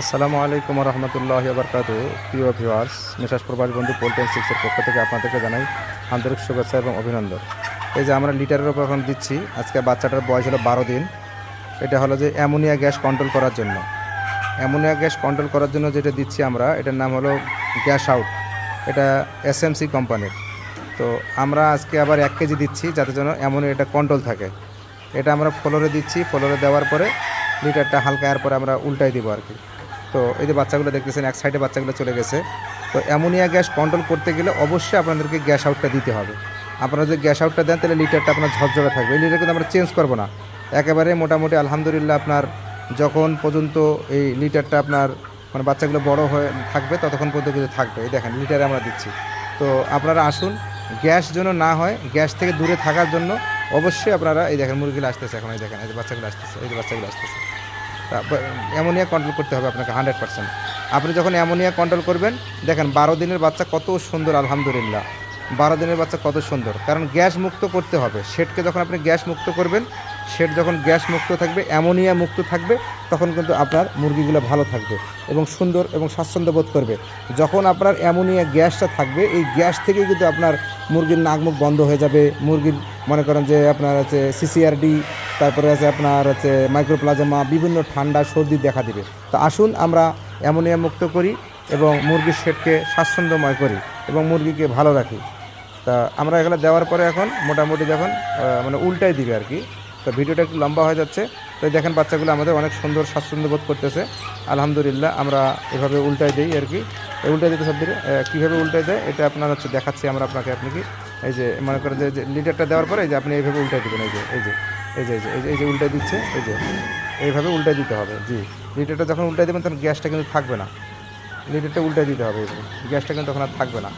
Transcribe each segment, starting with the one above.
আসসালামু আলাইকুম রহমতুল্লাহ বরকাত প্রিয় ভিওয়ার্স মেশাস প্রবাস বন্ধু পোল্টেন সিক্সের পক্ষ থেকে আপনাদেরকে জানাই আন্তরিক শুভেচ্ছা এবং অভিনন্দন। এই যে আমরা লিটারের উপর এখন দিচ্ছি, আজকে বাচ্চাটার বয়স হলো বারো দিন। এটা হলো যে অ্যামোনিয়া গ্যাস কন্ট্রোল করার জন্য। অ্যামোনিয়া গ্যাস কন্ট্রোল করার জন্য যেটা দিচ্ছি আমরা, এটার নাম হলো গ্যাস আউট। এটা এসএমসি কোম্পানির। তো আমরা আজকে আবার এক কেজি দিচ্ছি, যাতে যেন অ্যামোনিয়া এটা কন্ট্রোল থাকে। এটা আমরা ফ্লোরে দিচ্ছি, ফ্লোরে দেওয়ার পরে লিটারটা হালকা এর পরে আমরা উল্টাই দিব আর কি। তো এই যে বাচ্চাগুলো দেখতেছেন, এক সাইডে বাচ্চাগুলো চলে গেছে। তো অ্যামোনিয়া গ্যাস কন্ট্রোল করতে গেলে অবশ্যই আপনাদেরকে গ্যাস আউটটা দিতে হবে। আপনারা যদি গ্যাস আউটটা দেন, তাহলে লিটারটা আপনার ঝরঝরে থাকবে। এই লিটার কিন্তু আমরা চেঞ্জ করব না। একেবারে মোটামুটি আলহামদুলিল্লাহ আপনার যখন পর্যন্ত এই লিটারটা আপনার মানে বাচ্চাগুলো বড় হয়ে থাকবে, ততক্ষণ পর্যন্ত কিন্তু থাকবে। এই দেখেন লিটারে আমরা দিচ্ছি। তো আপনারা আসুন, গ্যাস যেন না হয়, গ্যাস থেকে দূরে থাকার জন্য অবশ্যই আপনারা এই দেখেন মুরগিগুলো আসতেছে এখন, এই দেখেন, এই যে বাচ্চাগুলো আসতেছে, এই যে বাচ্চাগুলো আসতেছে। অ্যামোনিয়া কন্ট্রোল করতে হবে আপনাকে হান্ড্রেড পার্সেন্ট আপনি যখন অ্যামোনিয়া কন্ট্রোল করবেন, দেখেন বারো দিনের বাচ্চা কত সুন্দর, আলহামদুলিল্লাহ। বারো দিনের বাচ্চা কত সুন্দর। কারণ গ্যাস মুক্ত করতে হবে। শেডকে যখন আপনি গ্যাস মুক্ত করবেন শেড যখন গ্যাস মুক্ত থাকবে, অ্যামোনিয়া মুক্ত থাকবে, তখন কিন্তু আপনার মুরগিগুলো ভালো থাকবে এবং সুন্দর এবং স্বাচ্ছন্দ্য বোধ করবে। যখন আপনার অ্যামোনিয়া গ্যাসটা থাকবে, এই গ্যাস থেকেই কিন্তু আপনার মুরগির নাক মুখ বন্ধ হয়ে যাবে। মুরগির মনে করেন যে আপনার হচ্ছে সিসিআরডি তারপরে আছে আপনার হচ্ছে মাইক্রোপ্লাজমা বিভিন্ন ঠান্ডা সর্দি দেখা দিবে। তো আসুন আমরা অ্যামোনিয়া মুক্ত করি এবং মুরগির শেডকে স্বাচ্ছন্দ্যময় করি। এবং মুরগিকে ভালো রাখি। তা আমরা এগুলো দেওয়ার পরে এখন মোটামুটি যখন মানে উল্টাই দিবে আর কি। তো ভিডিওটা একটু লম্বা হয়ে যাচ্ছে। তো দেখেন বাচ্চাগুলো আমাদের অনেক সুন্দর স্বাচ্ছন্দ্য বোধ করতেছে। আলহামদুলিল্লাহ আমরা এভাবে উল্টাই দিই আর কি। উল্টাই দিতে সব দিকে কীভাবে উল্টাই দেয় এটা আপনার হচ্ছে দেখাচ্ছি আমরা আপনাকে আপনি কি, এই যে মনে করেন যে লিটারটা দেওয়ার পরে এই যে আপনি এইভাবে উল্টাই দেবেন, এই যে এই যে এই যে এই যে এই যে এই যে উল্টাই দিচ্ছে, এই যে, এইভাবে উল্টাই দিতে হবে, জি। লিটারটা যখন উল্টাই দেবেন তখন গ্যাসটা কিন্তু থাকবে না। লিটারটা উল্টে দিতে হবে গ্যাসটা কিন্তু তখন আর থাকবে না।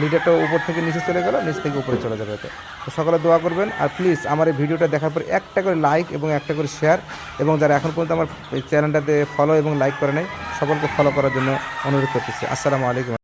লিডারটা উপর থেকে নিচে চলে গেল, নিচ থেকে উপরে চলে যাবে এতে। তো সকালে দোয়া করবেন। আর প্লিজ আমার এই ভিডিওটা দেখার পর একটা করে লাইক এবং একটা করে শেয়ার এবং যারা এখন পর্যন্ত আমার চ্যানেলটাতে ফলো এবং লাইক করে নেয় সকলকে ফলো করার জন্য অনুরোধ করতেছি। আসসালামু আলাইকুম।